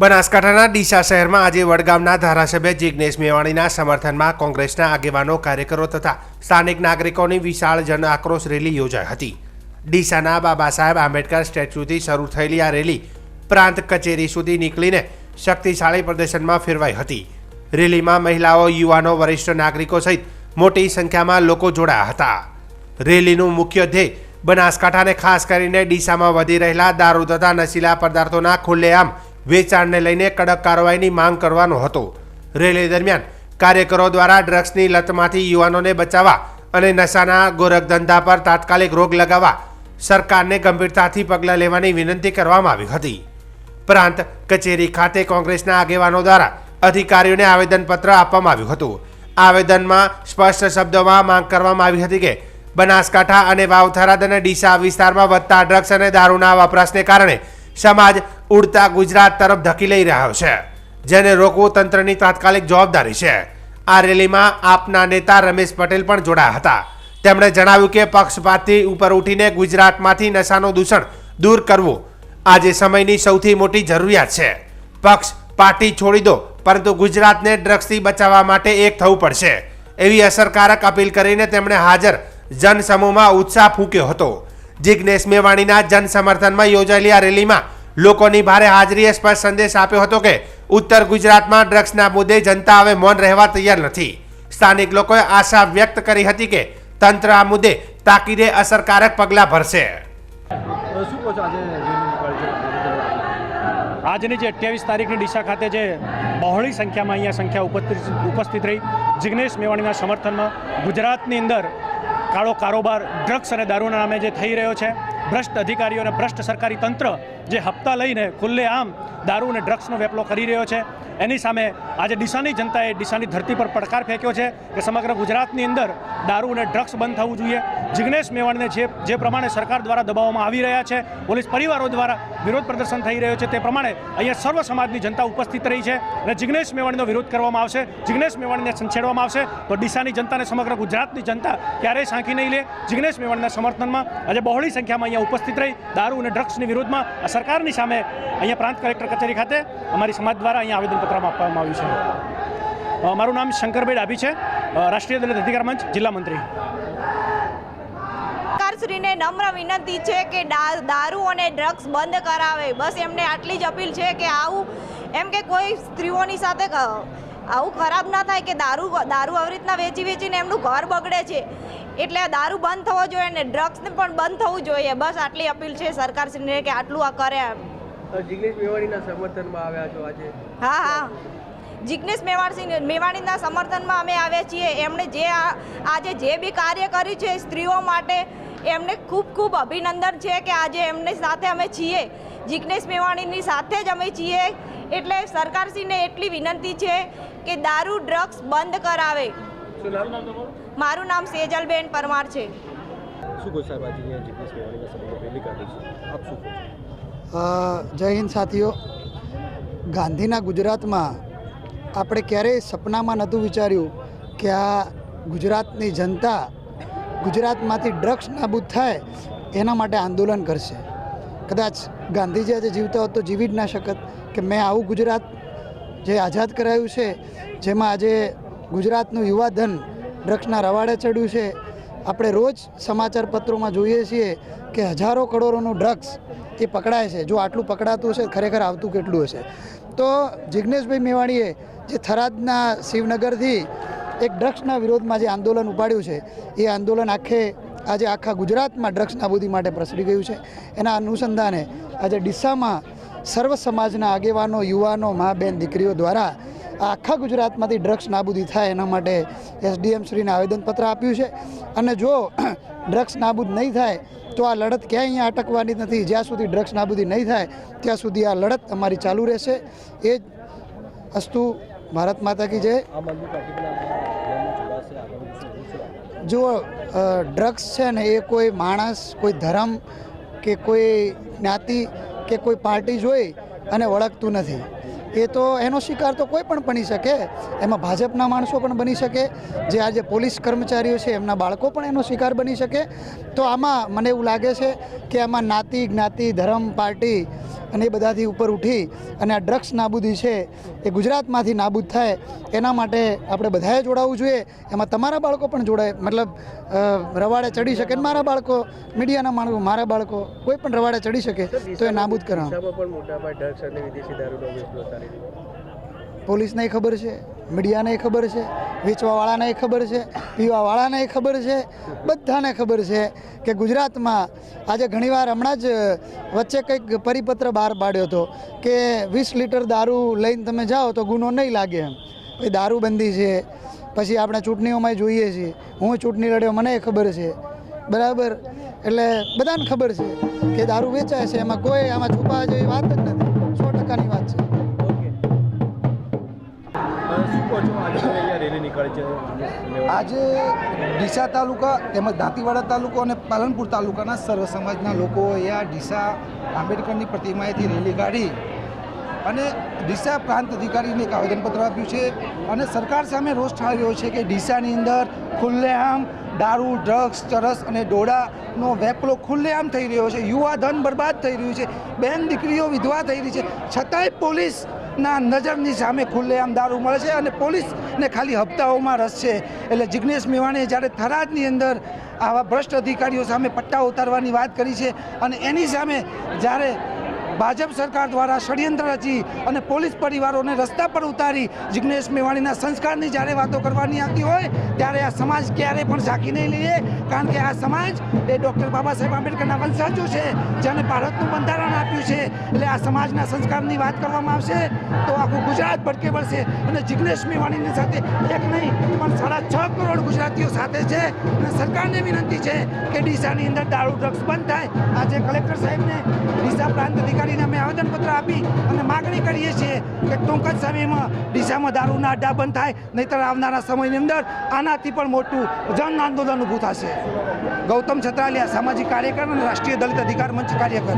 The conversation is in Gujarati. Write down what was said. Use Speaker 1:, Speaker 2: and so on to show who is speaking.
Speaker 1: બનાસકાંઠાના ડીસા શહેરમાં આજે વડગામના ધારાસભ્ય જિજ્ઞેશ મેવાણીના સમર્થનમાં કોંગ્રેસના આગેવાનો, કાર્યકરો તથા સ્થાનિક નાગરિકોની વિશાળ જન આક્રોશ રેલી યોજાઈ હતી. ડીસાના બાબા સાહેબ આંબેડકર સ્ટેચ્યુથી શરૂ થયેલી આ રેલી પ્રાંત કચેરી સુધી નીકળીને શક્તિશાળી પ્રદર્શનમાં ફેરવાઈ હતી. રેલીમાં મહિલાઓ, યુવાનો, વરિષ્ઠ નાગરિકો સહિત મોટી સંખ્યામાં લોકો જોડાયા હતા. રેલીનું મુખ્ય ધ્યેય બનાસકાંઠાને ખાસ કરીને ડીસામાં વધી રહેલા દારૂ તથા નશીલા પદાર્થોના ખુલ્લેઆમ વેચાણને લઈને કડક કાર્યવાહીની માંગ કરવાનો હતો. રેલી દરમિયાન કાર્યકરો દ્વારા ડ્રગ્સની લતમાંથી યુવાનોને બચાવવા અને નશાના ગોરખધંધા પર તાત્કાલિક રોગ લગાવવા સરકારને ગંભીરતાથી પગલાં લેવાની વિનંતી કરવામાં આવી હતી. પ્રાંત કચેરી ખાતે કોંગ્રેસના આગેવાનો દ્વારા અધિકારીઓને આવેદનપત્ર આપવામાં આવ્યું હતું. આવેદનમાં સ્પષ્ટ શબ્દોમાં માંગ કરવામાં આવી હતી કે બનાસકાંઠા અને વાવથરાદ અને ડીસા વિસ્તારમાં વધતા ડ્રગ્સ અને દારૂના વપરાશને કારણે સમાજ ઉડતા ગુજરાત તરફ ધકી લઈ રહ્યો છે, જેને રોકવું તંત્રની તાત્કાલિક જવાબદારી છે. આ રેલીમાં આપના નેતા રમેશ પટેલ પણ જોડાયા હતા. તેમણે જણાવ્યું કે પક્ષપાતથી ઉપર ઉઠીને ગુજરાતમાંથી નશાનું દૂષણ દૂર કરવું આજે સમયની સૌથી મોટી જરૂરિયાત છે. પક્ષ પાર્ટી છોડી દો, પરંતુ ગુજરાતને ડ્રગ્સથી બચાવવા માટે એક થવું પડશે. એવી અસરકારક અપીલ કરીને તેમણે હાજર જનસમૂહમાં ઉત્સાહ ફૂંક્યો હતો. જિજ્ઞેશ મેવાણીના જનસમર્થનમાં યોજાયેલી આ રેલીમાં લોકોની ભારે હાજરીએ સ્પષ્ટ સંદેશ આપ્યો હતો કે ઉત્તર ગુજરાતમાં ડ્રગ્સના મુદ્દે જનતા હવે મૌન રહેવા તૈયાર નથી. સ્થાનિક લોકોએ આશા વ્યક્ત કરી હતી કે તંત્ર આ મુદ્દે તાકીદે અસરકારક પગલાં ભરશે.
Speaker 2: આજની જે અઠ્યાવીસ તારીખની ડીસા ખાતે જે બહોળી સંખ્યામાં અહીંયા સંખ્યા ઉપસ્થિત ઉપસ્થિત રહી જિગ્નેશ મેવાણીના સમર્થનમાં ગુજરાતની અંદર કાળો કારોબાર ડ્રગ્સ અને દારૂના નામે જે થઈ રહ્યો છે ભ્રષ્ટ અધિકારીઓ અને ભ્રષ્ટ સરકારી તંત્ર જે હપ્તા લઈને ખુલ્લેઆમ દારૂ અને ડ્રગ્સનો વેપલો કરી રહ્યો છે. એની સામે આજે ડીસાની જનતાએ ડીસાની ધરતી પર પડકાર ફેંક્યો છે કે સમગ્ર ગુજરાતની અંદર દારૂ અને ડ્રગ્સ બંધ થવું જોઈએ. જિગ્નેશ મેવાણીને જે જે પ્રમાણે સરકાર દ્વારા દબાવવામાં આવી રહ્યા છે, પોલીસ પરિવારો દ્વારા વિરોધ પ્રદર્શન થઈ રહ્યો છે, તે પ્રમાણે અહીંયા સર્વ સમાજની જનતા ઉપસ્થિત રહી છે અને જિગ્નેશ મેવાણીનો વિરોધ કરવામાં આવશે. જિગ્નેશ મેવાણીને સંછેડવામાં આવશે. તો ડીસાની જનતાને સમગ્ર ગુજરાતની જનતા ક્યારેય સાંખી નહીં લે. જિગ્નેશ મેવાણીના સમર્થનમાં આજે બહોળી સંખ્યામાં અહીંયા ઉપસ્થિત રહી. દારૂ અને ડ્રગ્સની વિરોધમાં સરકારની સામે અહીંયા પ્રાંત કલેક્ટર કચેરી ખાતે અમારી સમાજ દ્વારા અહીંયા આવેદનપત્રમાં આપવામાં આવ્યું છે. મારું નામ શંકરભાઈ ડાભી છે. રાષ્ટ્રીય દલિત અધિકાર મંચ, જિલ્લા મંત્રી.
Speaker 3: સરકારશ્રીને નમ્ર વિનંતી છે કે દારૂ અને ડ્રગ્સ બંધ કરાવે. બસ એમને આટલી જ અપીલ છે કે આવું એમ કે કોઈ સ્ત્રીઓની સાથે આવું ખરાબ ના થાય કે દારૂ દારૂ આવી રીતના વેચી વેચીને એમનું ઘર બગડે છે. એટલે આ દારૂ બંધ થવો જોઈએ અને ડ્રગ્સને પણ બંધ થવું જોઈએ. બસ આટલી અપીલ છે સરકારશ્રીને કે આટલું આ કરે
Speaker 4: જિગ્નેશ મેવાણીના સમર્થનમાં આવ્યા છો આજે?
Speaker 3: હા હા. જિગ્નેશ મેવાડસિંહ મેવાણીના સમર્થનમાં અમે આવ્યા છીએ. એમણે જે આજે જે બી કાર્ય કર્યું છે સ્ત્રીઓ માટે એમને ખૂબ ખૂબ અભિનંદન છે કે આજે એમની સાથે અમે છીએ. જીગ્નેશ મેવાણીની સાથે જ અમે છીએ. એટલે સરકારશ્રીને એટલી વિનંતી છે કે દારૂ ડ્રગ્સ બંધ કરાવે. મારું નામ સેજલબેન પરમાર છે.
Speaker 5: જય હિન્દ સાથીઓ. ગાંધીના ગુજરાતમાં આપણે ક્યારેય સપનામાં નહોતું વિચાર્યું કે આ ગુજરાતની જનતા ગુજરાતમાંથી ડ્રગ્સ નાબૂદ થાય, એના માટે આંદોલન કરશે કદાચ ગાંધીજી આજે જીવતા હોત તો જીવી જ ના શકત કે મેં આવું ગુજરાત જે આઝાદ કરાયું છે, જેમાં આજે ગુજરાતનું યુવાધન ડ્રગ્સના રવાડે ચડ્યું છે, આપણે રોજ સમાચાર પત્રોમાં જોઈએ છીએ કે હજારો કરોડોનું ડ્રગ્સ એ પકડાય છે. જો આટલું પકડાતું હશે, ખરેખર આવતું કેટલું હશે? તો જિજ્ઞેશભાઈ મેવાણીએ જે થરાદના શિવનગરથી એક ડ્રગ્સના વિરોધમાં જે આંદોલન ઉપાડ્યું છે, એ આંદોલન આખે, આજે આખા ગુજરાતમાં ડ્રગ્સ નાબૂદી માટે પ્રસરી ગયું છે. એના અનુસંધાને આજે ડીસામાં સર્વ સમાજના આગેવાનો, યુવાનો, મા, બેન, દીકરીઓ દ્વારા આખા ગુજરાતમાંથી ડ્રગ્સ નાબૂદી થાય એના માટે એસડીએમ શ્રીને આવેદનપત્ર આપ્યું છે. અને જો ડ્રગ્સ નાબૂદ નહીં થાય, તો આ લડત ક્યાંય અહીંયા અટકવાની નથી. જ્યાં સુધી ડ્રગ્સ નાબૂદી નહીં થાય, ત્યાં સુધી આ લડત અમારી ચાલુ રહેશે. એ જ અસ્તુ ભારત માતા કી જય
Speaker 4: આમ આદમી પાર્ટી પણ આ અભિયાનમાં જોડાશે આગળ શું શું
Speaker 5: જો ડ્રગ્સ છે ને એ કોઈ માણસ, કોઈ ધર્મ કે કોઈ જ્ઞાતિ કે કોઈ પાર્ટી જોઈ અને વળગતું નથી. એ તો એનો શિકાર તો કોઈ પણ બની શકે. એમાં ભાજપના માણસો પણ બની શકે. જે આજે પોલીસ કર્મચારીઓ છે, એમના બાળકો પણ એનો શિકાર બની શકે. તો આમાં મને એવું લાગે છે કે આમાં નાતિ જ્ઞાતિ, ધર્મ, પાર્ટી અને એ બધાથી ઉપર ઉઠી અને આ ડ્રગ્સ નાબૂદી છે, એ ગુજરાતમાંથી નાબૂદ થાય, એના માટે આપણે બધાએ જોડાવવું જોઈએ. એમાં તમારા બાળકો પણ જોડાય, મતલબ રવાડે ચડી શકે ને મારા બાળકો, મીડિયાના માણસો, મારા બાળકો, કોઈ પણ રવાડે ચડી શકે, તો એ નાબૂદ કરવાનું પોલીસને ખબર છે, મીડિયાને ખબર છે, વેચવાવાળાને ખબર છે, પીવાવાળાને ખબર છે, બધાને ખબર છે કે ગુજરાતમાં આજે ઘણીવાર હમણાં જ વચ્ચે કંઈક પરિપત્ર બહાર પાડ્યો હતો કે વીસ લીટર દારૂ લઈને તમે જાઓ તો ગુનો નહીં લાગે એમ. પછી દારૂબંધી છે, પછી આપણે ચૂંટણીઓમાં જોઈએ છીએ. હું ચૂંટણી લડ્યો, મને ખબર છે. બરાબર? એટલે બધાને ખબર છે કે દારૂ વેચાય છે, એમાં કોઈ આમાં છુપા જેવી વાત જ નથી.
Speaker 4: આજે અહીંયા
Speaker 6: ડીસા તાલુકા તેમજ દાંતીવાડા તાલુકો અને પાલનપુર તાલુકાના સર્વ સમાજના લોકો અહીંયા ડીસા આંબેડકરની પ્રતિમાએથી રેલી કાઢી અને ડીસા પ્રાંત અધિકારીને એક આવેદનપત્ર આપ્યું છે અને સરકાર સામે રોષ ઠાળી રહ્યો છે કે ડીસાની અંદર ખુલ્લેઆમ દારૂ, ડ્રગ્સ, ચરસ અને ડોડાનો વેપલો ખુલ્લેઆમ થઈ રહ્યો છે. યુવા ધન બરબાદ થઈ રહ્યું છે. બેન દીકરીઓ વિધવા થઈ રહી છે. છતાંય પોલીસ ના, નજરની સામે ખુલ્લેઆમ દારૂ મળે છે અને પોલીસને ખાલી હપ્તાઓમાં રસ છે. એટલે જિગ્નેશ મેવાણીએ જ્યારે થરાદની અંદર આવા ભ્રષ્ટ અધિકારીઓ સામે પટ્ટા ઉતારવાની વાત કરી છે અને એની સામે જ્યારે ભાજપ સરકાર દ્વારા ષડયંત્ર રચી અને પોલીસ પરિવારોને રસ્તા પર ઉતારી જિગ્નેશ મેવાણીના સંસ્કારની જ્યારે વાતો કરવાની આવતી હોય, ત્યારે આ સમાજ ક્યારે પણ ઝાંકી નહીં લઈએ. કારણ કે આ સમાજ એ ડૉક્ટર બાબા સાહેબ આંબેડકરના વંશાજો છે, જેને ભારતનું બંધારણ આપ્યું છે. એટલે આ સમાજના સંસ્કારની વાત કરવામાં આવશે તો આખું ગુજરાત ભટકે પડશે અને જિગ્નેશ મેવાણીની સાથે એક નહીં, પણ સાડા છ કરોડ ગુજરાતીઓ સાથે છે. અને સરકારને વિનંતી છે કે ડીસાની અંદર દારૂ, ડ્રગ્સ બંધ થાય. આજે કલેક્ટર સાહેબને ડીસા પ્રાંત અધિકારીને અમે આવેદનપત્ર આપી અને માગણી કરીએ છીએ કે ટૂંક જ સમયમાં ડીસામાં દારૂના અડ્ડા બંધ થાય, નહીતર આવનારા સમયની અંદર આનાથી પણ મોટું જન આંદોલન ઊભું થશે. ગૌતમ છત્રાલિયા સામાજિક કાર્યકર અને રાષ્ટ્રીય દલિત અધિકાર મંચ કાર્યકર.